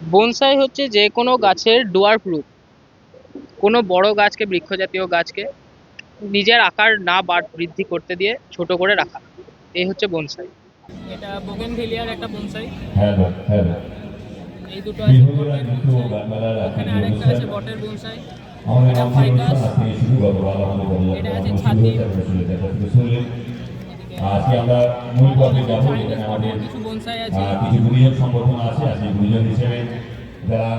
Bonsai হচ্ছে যে কোনো গাছের ডোয়ার্ফ রুট কোনো বড় গাছকে বৃক্ষ জাতীয় গাছকে নিজের আকার না বাড় বৃদ্ধি করতে দিয়ে ছোট করে রাখা। এই হচ্ছে বনসাই। এটা বোগেনভেলিয়ার একটা বনসাই। হ্যালো হ্যালো এই দুটো আছে এখানে আরেকটা আছে বটের বনসাই। এটা বন্ধুরা এটা আছে ছাতি। আজকে আমরা মূল পর্বে যাব এখানে আমাদের কিছু গুণীজন সংগঠন আছে আজকে গুণীজন হিসেবে যারা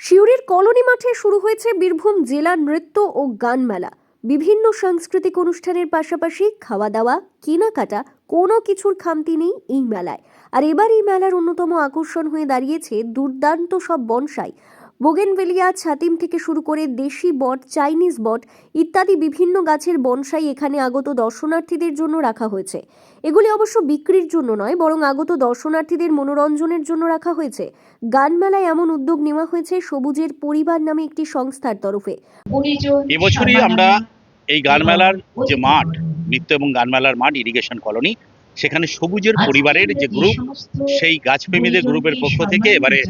সিউড়ির কলোনি মাঠে শুরু হয়েছে বীরভূম জেলা নৃত্য ও গান মেলা। বিভিন্ন সাংস্কৃতিক অনুষ্ঠানের পাশাপাশি খাওয়া দাওয়া কেনাকাটা কোনো কিছুর খামতি নেই এই মেলায়। আর এবার এই মেলার অন্যতম আকর্ষণ হয়ে দাঁড়িয়েছে দুর্দান্ত সব বনসাই। বোগেনভেলিয়া ছাতিম থেকে শুরু করে দেশি বট চাইনিজ বট ইত্যাদি বিভিন্ন গাছের বনসাই এখানে আগত দর্শনার্থীদের জন্য রাখা হয়েছে। এগুলি অবশ্য বিক্রির জন্য নয় বরং আগত দর্শনার্থীদের মনোরঞ্জনের জন্য রাখা হয়েছে। গানমেলায় এমন উদ্যোগ নেওয়া হয়েছে সবুজের পরিবার নামে একটি সংস্থার তরফে। এবছরই আমরা এই গানমেলার যে মাঠ নৃত্য এবং গানমেলার মাঠ ইরিগেশন কলোনি সেখানে সবুজের পরিবারের যে গ্রুপ সেই গাছপ্রেমীদের গ্রুপের পক্ষ থেকে এবারে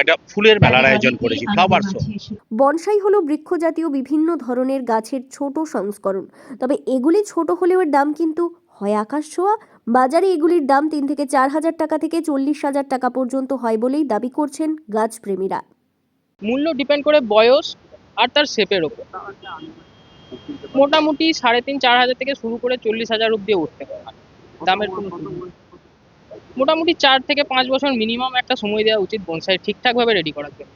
একটা ফুলের মেলার আয়োজন করেছি ফ্লাওয়ার শো বনসাই হলো বৃক্ষজাতীয় বিভিন্ন ধরনের গাছের ছোট সংস্করণ। তবে এগুলি ছোট হলেও এর দাম কিন্তু হয় আকাশ ছোঁয়া। বাজারে এগুলির দাম তিন থেকে চার হাজার টাকা থেকে চল্লিশ হাজার টাকা পর্যন্ত হয় বলেই দাবি করছেন গাছপ্রেমীরা। মূল্য ডিপেন্ড করে বয়স আর তার শেপের ওপর। মোটামুটি সাড়ে তিন চার হাজার থেকে শুরু করে চল্লিশ হাজার অব্দি উঠতে পারে। দামের কোনো। মোটামুটি চার থেকে পাঁচ বছর মিনিমাম একটা সময় দেওয়া উচিত বনসাই ঠিকঠাকভাবে রেডি করার জন্য।